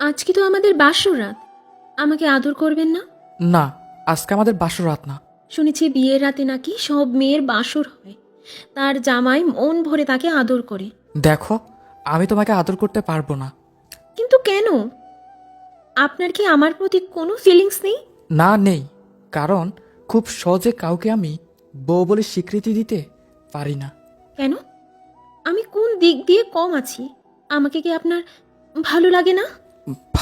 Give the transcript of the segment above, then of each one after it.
আজকে তো আমাদের বাসর রাত। আমাকে আদর করবেন না? না আজকে আমাদের বাসর রাত না। শুনেছি বিয়ের রাতে নাকি সব মেয়ের বাসর হয়। তার জামাই মন ভরে তাকে আদর করে। দেখো আমি তোমাকে আদর করতে পারব না। কিন্তু কেন? আপনার কি আমার প্রতি কোনো ফিলিংস নেই? না নেই। কারণ খুব সহজে কাউকে আমি বউ বলে স্বীকৃতি দিতে পারি না। কেন? আমি কোন দিক দিয়ে কম আছি? আমাকে কি আপনার ভালো লাগে না?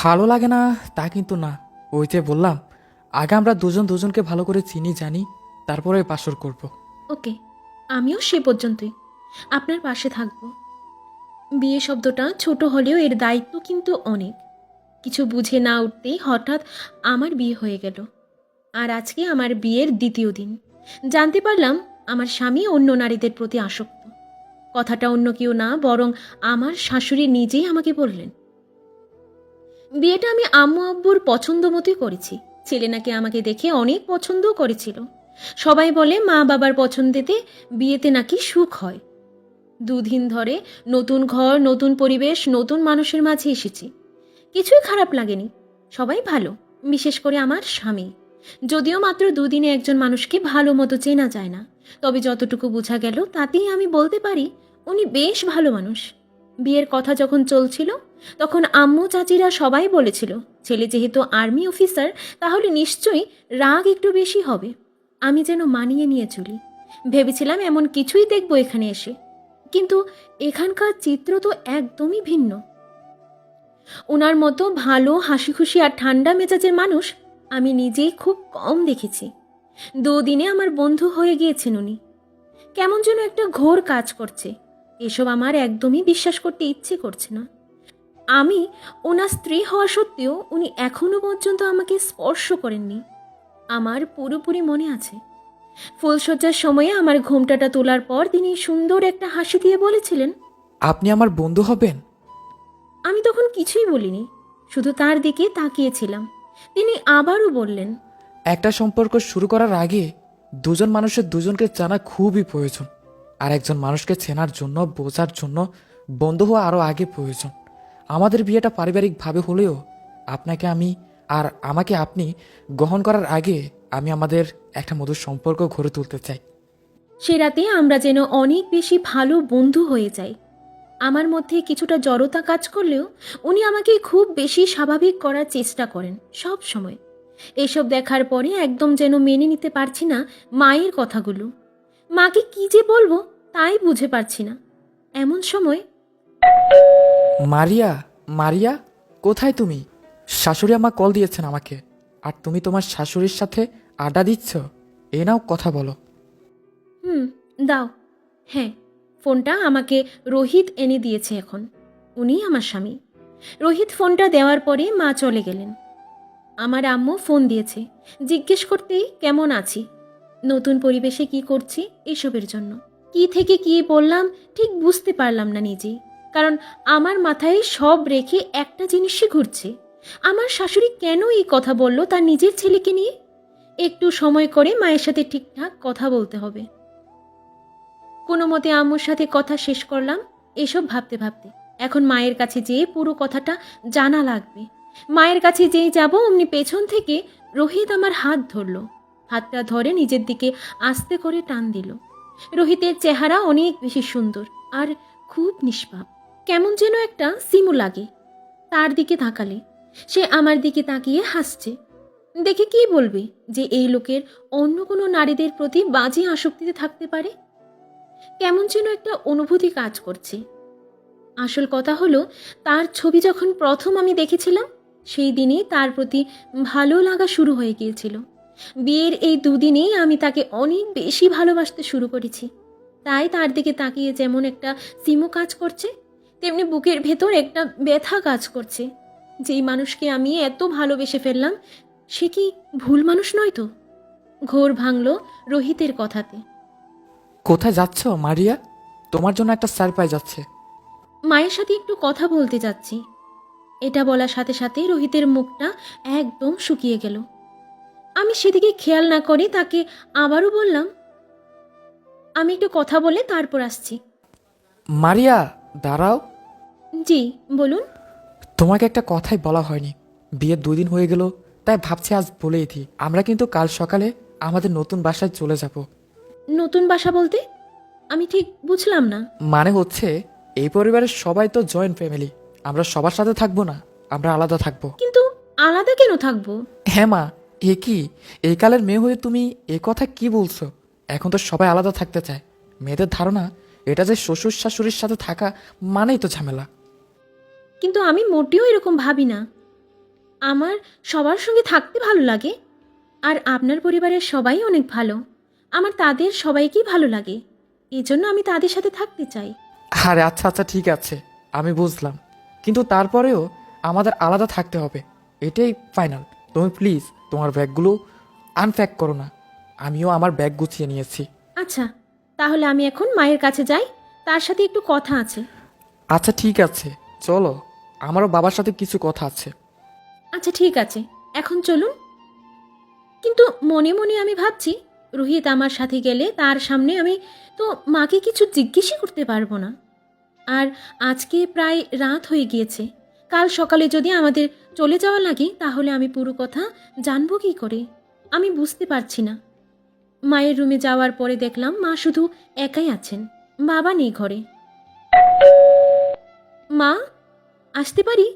ভালো লাগে না, তা কিন্তু না। ওই যে বললাম, আগে আমরা দুজন দুজনকে ভালো করে চিনি, জানি, তারপরে বাসর করব। ওকে, আমিও সে পর্যন্তই। আপনার পাশে থাকব। বিয়ে শব্দটা ছোট হলেও এর দায়িত্ব কিন্তু অনেক। কিছু বুঝে না উঠতেই হঠাৎ আমার বিয়ে হয়ে গেল। আর আজকে আমার বিয়ের দ্বিতীয় দিন। জানতে পারলাম আমার স্বামী অন্য নারীদের প্রতি আসক্ত। কথাটা অন্য কেউ না, বরং আমার শাশুড়ি নিজেই আমাকে বললেন। বিয়েটা আমি আম্মু আব্বুর পছন্দ মতোই করেছি। ছেলে নাকি আমাকে দেখে অনেক পছন্দও করেছিল। সবাই বলে মা বাবার পছন্দেতে বিয়েতে নাকি সুখ হয়। দুদিন ধরে নতুন ঘর, নতুন পরিবেশ, নতুন মানুষের মাঝে এসেছি। কিছুই খারাপ লাগেনি। সবাই ভালো, বিশেষ করে আমার স্বামী। যদিও মাত্র দুদিনে একজন মানুষকে ভালো মতো চেনা যায় না। তবে যতটুকু বোঝা গেল তাতেই আমি বলতে পারি উনি বেশ ভালো মানুষ। বিয়ের কথা যখন চলছিল, তখন আম্মু চাচিরা সবাই বলেছিল, ছেলে যেহেতু আর্মি অফিসার, তাহলে নিশ্চয়ই রাগ একটু বেশি হবে। আমি যেন মানিয়ে নিয়ে চলি। ভেবেছিলাম এমন কিছুই দেখব এখানে এসে। কিন্তু এখানকার চিত্র তো একদমই ভিন্ন। ওনার মতো ভালো হাসি খুশি আর ঠান্ডা মেজাজের মানুষ আমি নিজেই খুব কম দেখেছি। দুদিনে আমার বন্ধু হয়ে গিয়েছেন উনি। কেমন যেন একটা ঘোর কাজ করছে। এসব আমার একদমই বিশ্বাস করতে ইচ্ছে করছে না। আমি ওনার স্ত্রী হওয়া সত্ত্বেও উনি এখনও পর্যন্ত আমাকে স্পর্শ করেননি। আমার পুরোপুরি মনে আছে। ফুলশয্যার সময়ে আমার ঘোমটাটা তোলার পর তিনি সুন্দর একটা হাসি দিয়ে বলেছিলেন আপনি আমার বন্ধু হবেন? আমি তখন কিছুই বলিনি শুধু তার দিকে তাকিয়েছিলাম। তিনি আবারও বললেন একটা সম্পর্ক শুরু করার আগে দুজন মানুষের দুজনকে জানা খুবই প্রয়োজন। আর একজন মানুষকে চেনার জন্য, বোঝার জন্য বন্ধু হওয়া আরও আগে প্রয়োজন। আমাদের বিয়েটা পারিবারিকভাবে হলেও আপনাকে আমি আর আমাকে আপনি গ্রহণ করার আগে আমি আমাদের একটা মধুর সম্পর্ক গড়ে তুলতে চাই। সে রাতে আমরা যেন অনেক বেশি ভালো বন্ধু হয়ে যাই। আমার মধ্যে কিছুটা জড়তা কাজ করলেও উনি আমাকে খুব বেশি স্বাভাবিক করার চেষ্টা করেন সব সময়। এসব দেখার পরে একদম যেন মেনে নিতে পারছি না মায়ের কথাগুলো। মাকে কি যে বলব তাই বুঝে পারছি না। এমন সময় মারিয়া মারিয়া কোথায় তুমি? শাশুড়ি আমা কল দিয়েছেন আমাকে। আর তুমি তোমার শাশুড়ির সাথে আড্ডা দিচ্ছ? এ নাও কথা বলো। হুম দাও। হ্যাঁ ফোনটা আমাকে রোহিত এনে দিয়েছে এখন। উনি আমার স্বামী। রোহিত ফোনটা দেওয়ার পরে মা চলে গেলেন। আমার আম্মু ফোন দিয়েছে। জিজ্ঞেস করতেই কেমন আছি? নতুন পরিবেশে কি করছি এসবের জন্য? কি থেকে কি বললাম ঠিক বুঝতে পারলাম না নিজেই। কারণ আমার মাথায় সব রেখে একটা জিনিসই ঘুরছে। আমার শাশুড়ি কেন এই কথা বলল তার নিজের ছেলেকে নিয়ে? একটু সময় করে মায়ের সাথে ঠিকঠাক কথা বলতে হবে। কোনো মতে আম্মুর সাথে কথা শেষ করলাম, এসব ভাবতে ভাবতে। এখন মায়ের কাছে যেয়ে পুরো কথাটা জানা লাগবে। মায়ের কাছে যেই যাব, অমনি পেছন থেকে রোহিত আমার হাত ধরলো। হাতটা ধরে নিজের দিকে আস্তে করে টান দিল। রোহিতের চেহারা অনেক বেশি সুন্দর আর খুব নিষ্পাপ। কেমন যেন একটা সিমু লাগে। তার দিকে তাকালে, সে আমার দিকে তাকিয়ে হাসছে। দেখে কি বলবে যে এই লোকের অন্য কোনো নারীদের প্রতি বাজে আসক্তিতে থাকতে পারে? কেমন যেন একটা অনুভূতি কাজ করছে। আসল কথা হলো, তার ছবি যখন প্রথম আমি দেখেছিলাম, সেই দিনই তার প্রতি ভালো লাগা শুরু হয়ে গিয়েছিল। বিয়ের এই দুদিনেই আমি তাকে অনেক বেশি ভালোবাসতে শুরু করেছি। তাই তার দিকে তাকিয়ে যেমন একটা সিমো কাজ করছে তেমনি বুকের ভেতর একটা ব্যথা কাজ করছে। যেই মানুষকে আমি এত ভালোবেসে ফেললাম সে কি ভুল মানুষ নয় তো? ঘোর ভাঙল রোহিতের কথাতে। কোথায় যাচ্ছ মারিয়া? তোমার জন্য একটা সারপ্রাইজ আছে। মায়ের সাথে একটু কথা বলতে যাচ্ছি। এটা বলার সাথে সাথে রোহিতের মুখটা একদম শুকিয়ে গেল। আমি সেদিকে খেয়াল না করে তাকে আবারও বললাম আমি একটু কথা বলে তারপর আসছি। মারিয়া দাঁড়াও। জি বলুন। তোমাকে একটা কথাই বলা হয়নি। বিয়ের দুই দিন হয়ে গেল তাই ভাবছি আজ বলেই দিই। আমরা কিন্তু কাল সকালে আমাদের নতুন বাসায় চলে যাব। নতুন বাসা বলতে? আমি ঠিক বুঝলাম না। মানে হচ্ছে এই পরিবারের সবাই তো জয়েন্ট ফ্যামিলি আমরা সবার সাথে থাকব না আমরা আলাদা থাকব। কিন্তু আলাদা কেন থাকব? হ্যাঁ মা এ কি? এই কালের মেয়ে হয়ে তুমি এ কথা কি বলছো? এখন তো সবাই আলাদা থাকতে চায়। মেয়েদের ধারণা এটা যে শ্বশুর শাশুড়ির সাথে থাকা মানেই তো ঝামেলা। কিন্তু আমি মোটেও এরকম ভাবি না। আমার সবার সঙ্গে থাকতে ভালো লাগে আর আপনার পরিবারের সবাই অনেক ভালো। আমার তাদের সবাইকেই ভালো লাগে। এজন্য আমি তাদের সাথে থাকতে চাই। আরে আচ্ছা আচ্ছা ঠিক আছে। আমি বুঝলাম। কিন্তু তারপরেও আমাদের আলাদা থাকতে হবে। এটাই ফাইনাল তুমি প্লিজ তোমার ব্যাগগুলো আনপ্যাক করো না। আমিও আমার ব্যাগ গুছিয়ে নিয়েছি। আচ্ছা তাহলে আমি এখন মায়ের কাছে যাই। তার সাথে একটু কথা আছে। আচ্ছা ঠিক আছে। চলো আমারও বাবার সাথে কিছু কথা আছে। আচ্ছা ঠিক আছে। এখন চলুন। কিন্তু মনে মনে আমি ভাবছি রোহিত আমার সাথে গেলে তার সামনে আমি তো মাকে কিছু জিজ্ঞেসই করতে পারব না। আর আজকে প্রায় রাত হয়ে গিয়েছে। কাল সকালে যদি আমাদের চলে যাওয়া লাগে তাহলে আমি পুরো কথা জানব কি করে? আমি বুঝতে পারছি না। মায়ের রুমে যাওয়ার পরে দেখলাম মা শুধু একাই আছেন। বাবা নেই ঘরে। মা আসতে পারি?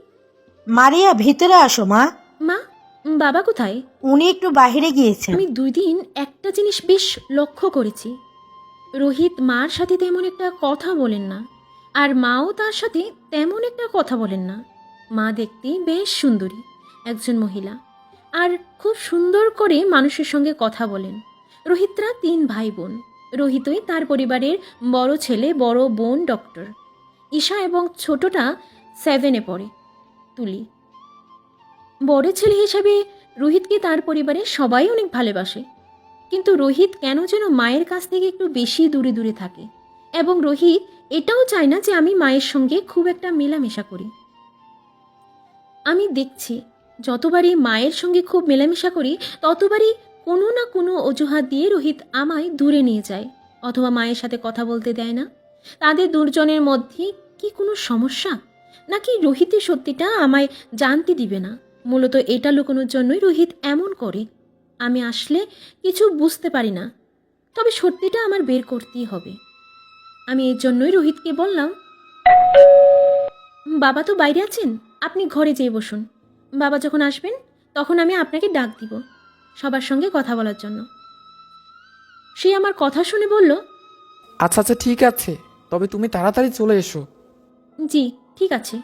মারিয়া ভিতরে আসো মা। মা বাবা কোথায়? উনি একটু বাইরে গিয়েছেন। আমি দুই দিন একটা জিনিস বেশ লক্ষ্য করেছি। রোহিত মার সাথে তেমন একটা কথা বলেন না আর মাও তার সাথে তেমন একটা কথা বলেন না। মা দেখতে বেশ সুন্দরী, একজন মহিলা। আর খুব সুন্দর করে মানুষের সঙ্গে কথা বলেন। রোহিতরা তিন ভাই বোন রোহিতই তার পরিবারের বড় ছেলে, বড় বোন ডক্টর। ঈশা এবং ছোটটা সেভেনে পড়ে, তুলি। বড় ছেলে হিসাবে রোহিতকে তার পরিবারের সবাই অনেক ভালোবাসে। কিন্তু রোহিত কেন যেন মায়ের কাছ থেকে একটু বেশি দূরে দূরে থাকে। এবং রোহিত এটাও চায় না যে আমি মায়ের সঙ্গে খুব একটা মেলামেশা করি। আমি দেখছি, যতবারই মায়ের সঙ্গে খুব মেলামেশা করি, ততবারই কোনো না কোনো অজুহাত দিয়ে রোহিত আমায় দূরে নিয়ে যায়, অথবা মায়ের সাথে কথা বলতে দেয় না। তাদের দুর্জনের মধ্যে কি কোনো সমস্যা? নাকি রোহিতের সত্যিটা আমায় জানতে দিবে না? মূলত এটা লুকোনোর জন্যই রোহিত এমন করে। আমি আসলে কিছু বুঝতে পারি না, তবে সত্যিটা আমার বের করতেই হবে। আমি এর জন্যই রোহিতকে বললাম, বাবা তো বাইরে আছেন? আপনি ঘরে যেয়ে বসুন। বাবা যখন আসবেন তখন আমি আপনাকে ডাক দিব সবার সঙ্গে কথা বলার জন্য। সে আমার কথা শুনে বলল আচ্ছা আচ্ছা ঠিক আছে। তবে তুমি তাড়াতাড়ি চলে এসো। জি ঠিক আছে।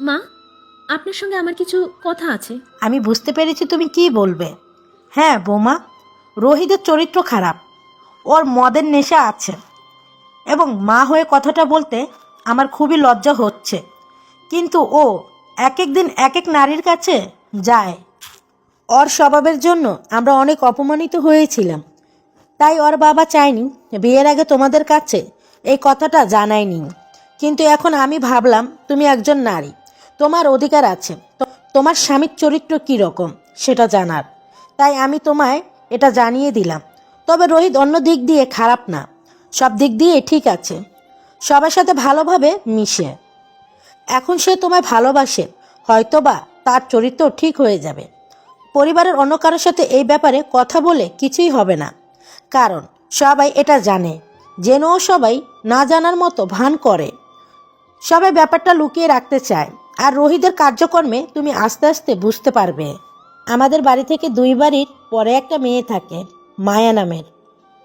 মা আপনার সঙ্গে আমার কিছু কথা আছে। আমি বুঝতে পেরেছি তুমি কি বলবে। হ্যাঁ বৌমা রোহিতের চরিত্র খারাপ। ওর মদের নেশা আছে। এবং মা হয়ে কথাটা বলতে আমার খুবই লজ্জা হচ্ছে। কিন্তু ও এক এক দিন এক এক নারীর কাছে যায়। ওর স্বভাবের জন্য আমরা অনেক অপমানিত হয়েছিলাম। তাই ওর বাবা চায়নি, বিয়ের আগে তোমাদের কাছে এই কথাটা জানায়নি। কিন্তু এখন আমি ভাবলাম, তুমি একজন নারী, তোমার অধিকার আছে তোমার স্বামীর চরিত্র কী রকম সেটা জানার। তাই আমি তোমায় এটা জানিয়ে দিলাম। তবে রোহিত অন্য দিক দিয়ে খারাপ না, সব দিক দিয়ে ঠিক আছে। সবার সাথে ভালোভাবে মিশে। এখন সে তোমায় ভালোবাসে, হয়তোবা তার চরিত্র ঠিক হয়ে যাবে। পরিবারের অন্য কারোর সাথে এই ব্যাপারে কথা বলে কিছুই হবে না। কারণ সবাই এটা জানে জেনেও সবাই না জানার মতো ভান করে। সবাই ব্যাপারটা লুকিয়ে রাখতে চায়, আর রোহিতের কার্যক্রমে তুমি আস্তে আস্তে বুঝতে পারবে। আমাদের বাড়ি থেকে দুই বাড়ির পরে একটা মেয়ে থাকে, মায়া নামের।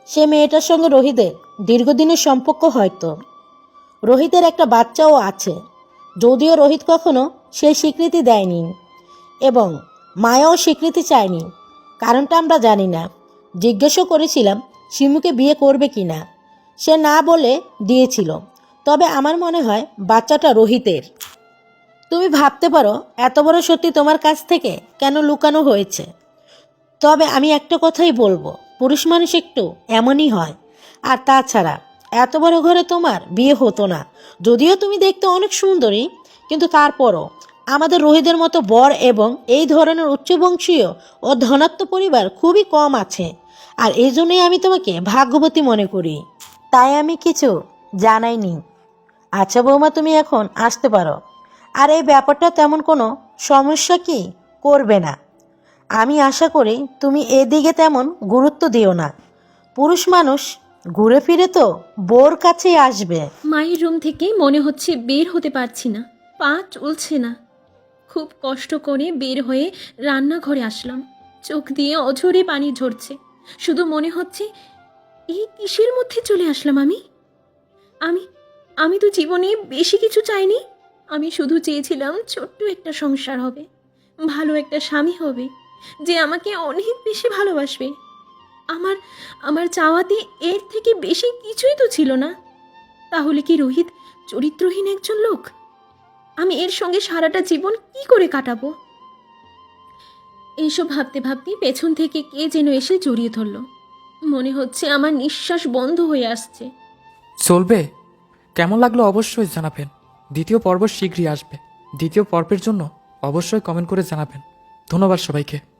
সে মেয়েটার সঙ্গে রোহিতের দীর্ঘদিনের সম্পর্ক হয়তো। রোহিতের একটা বাচ্চাও আছে যদিও রোহিত কখনো সেই স্বীকৃতি দেয়নি এবং মায়াও স্বীকৃতি চায়নি। কারণটা আমরা জানি না। জিজ্ঞেসও করেছিলাম, শিমুকে বিয়ে করবে কি না সে না বলে দিয়েছিল। তবে আমার মনে হয় বাচ্চাটা রোহিতের। তুমি ভাবতে পারো, এত বড় সত্যি তোমার কাছ থেকে কেন লুকানো হয়েছে? তবে আমি একটা কথাই বলব, পুরুষ মানুষ একটু এমনই হয়। আর তাছাড়া এত বড় ঘরে তোমার বিয়ে হতো না। যদিও তুমি দেখতে অনেক সুন্দরী, কিন্তু তারপরও আমাদের রোহিতের মতো বর এবং এই ধরনের উচ্চবংশীয় ও ধনাত্ম পরিবার খুবই কম আছে। আর এই জন্যই আমি তোমাকে ভাগ্যবতী মনে করি। তাই আমি কিছু জানাইনি। আচ্ছা বৌমা, তুমি এখন আসতে পারো। আর এই ব্যাপারটা তেমন কোনো সমস্যা কি করবে না। আমি আশা করি তুমি এদিকে তেমন গুরুত্ব দিও না। পুরুষ মানুষ ঘুরে ফিরে তো বোর কাছেই আসবে। মায়ের রুম থেকে মনে হচ্ছে বের হতে পারছি না। পা চলছে না। খুব কষ্ট করে বের হয়ে রান্নাঘরে আসলাম। চোখ দিয়ে অঝরে পানি ঝরছে। শুধু মনে হচ্ছে, এই কিসের মধ্যে চলে আসলাম আমি? আমি আমি তো জীবনে বেশি কিছু চাইনি। আমি শুধু চেয়েছিলাম ছোট্ট একটা সংসার হবে। ভালো একটা স্বামী হবে, যে আমাকে অনেক বেশি ভালোবাসবে। আমার আমার চাওয়াতে এর থেকে বেশি কিছুই তো ছিল না। তাহলে কি রোহিত চরিত্রহীন একজন লোক? আমি এর সঙ্গে সারাটা জীবন কি করে কাটাবো? এইসব ভাবতে ভাবতে পেছন থেকে কে যেন এসে জড়িয়ে ধরল। মনে হচ্ছে আমার নিঃশ্বাস বন্ধ হয়ে আসছে। চলবে। কেমন লাগল অবশ্যই জানাবেন। দ্বিতীয় পর্ব শীঘ্রই আসবে। দ্বিতীয় পর্বের জন্য অবশ্যই কমেন্ট করে জানাবেন। ধন্যবাদ সবাইকে।